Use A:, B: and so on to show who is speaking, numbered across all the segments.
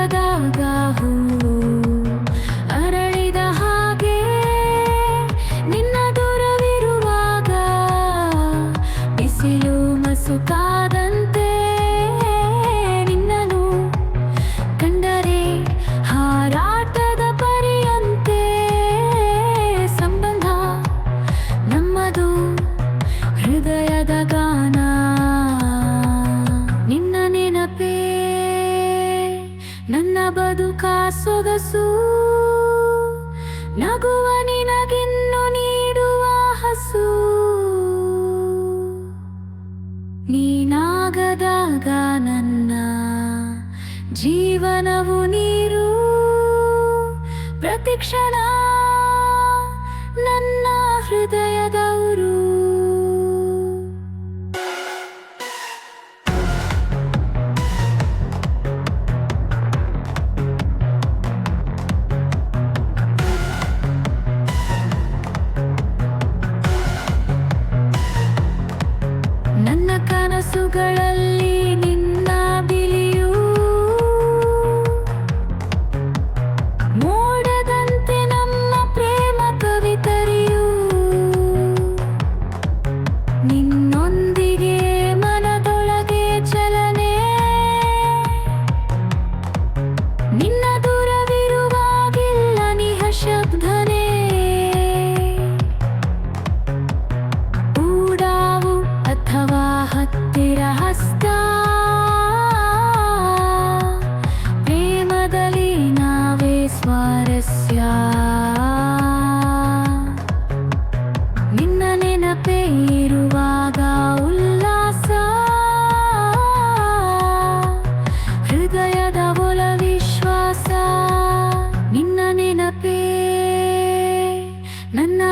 A: ಹೃದಯದಾಗ ಹೂವು ಅರಳಿದ ಹಾಗೆ ನಿನ್ನ ದೂರವಿರುವಾಗ ಬಿಸಿಲು ಮಸುಕಾದಂತೆ ನನ್ನ ಬದುಕ ಸೊಗಸು. ನಗುವ ನಿನಗಿನ್ನು ನೀಡುವ ಹಸು. ನೀನಾಗದಾಗ ನನ್ನ ಜೀವನವು ನೀರು. ಪ್ರತಿಕ್ಷಣ ಕನಸುಗಳಲ್ಲಿ ನಿನ್ನ ಬಿಳಿಯು ಮೋಡದಂತೆ ನಮ್ಮ ಪ್ರೇಮ ಕವಿತರಿಯು ನಿನ್ನೊಂದಿಗೆ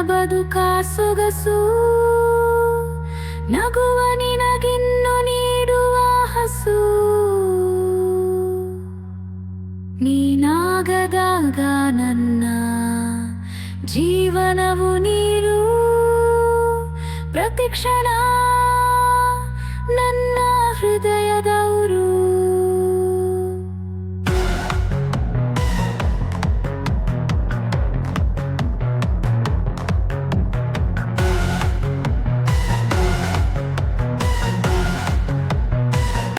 A: ಬದುಕ ಸೊಗಸು ನಗುವ ನಿನಗಿನ್ನು ನೀಡುವ ಹಸು. ನೀನಾಗದಾಗ ನನ್ನ ಜೀವನವು ನೀರು. ಪ್ರತಿಕ್ಷಣ ನನ್ನ ಹೃದಯ